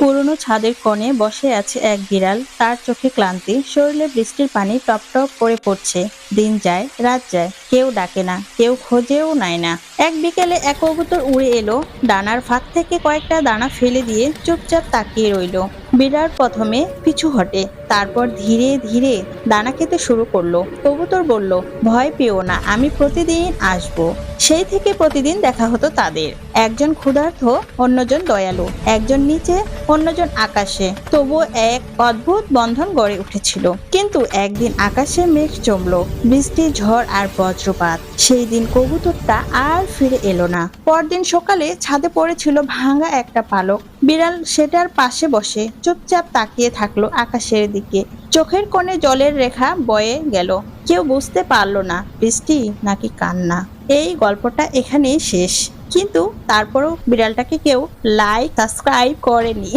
পুরনো ছাদের কোণে বসে আছে এক বিড়াল। তার চোখে ক্লান্তি, শরীরে বৃষ্টির পানি টপ টপ করে পড়ছে। দিন যায়, রাত যায়, কেউ ডাকে না, কেউ খোঁজেও নেয় না। এক বিকেলে এক কবুতর উড়ে এলো ডানার ফাঁক থেকে কয়েকটা দানা ফেলে দিয়ে চুপচাপ তাকিয়ে রইল। বিড়াল প্রথমে পিছু হটে, তারপর ধীরে ধীরে দানা খেতে শুরু করল। কবুতর বলল, ভয় পেও না, আমি প্রতিদিন আসব। সেই থেকে প্রতিদিন দেখা হতো তাদের। একজন ক্ষুধার্ত, অন্যজন দয়ালু, একজন নিচে, অন্যজন আকাশে। তবুও এক অদ্ভুত বন্ধন গড়ে উঠেছিল। কিন্তু একদিন আকাশে মেঘ জমলো, বৃষ্টি, ঝড় আর বজ্রপাত। সেই দিন কবুতরটা আর ফিরে এলো না। পরদিন সকালে ছাদে পড়েছিল ভাঙা একটা পালক। বিড়াল সেটার পাশে বসে চুপচাপ তাকিয়ে থাকল আকাশের দিকে। চোখের কোণে জলের রেখা বয়ে গেল। কেউ বুঝতে পারল না, বৃষ্টি নাকি কান্না। এই গল্পটা এখানেই শেষ। কিন্তু তারপরও বিড়ালটাকে কেউ লাইক সাবস্ক্রাইব করেনি।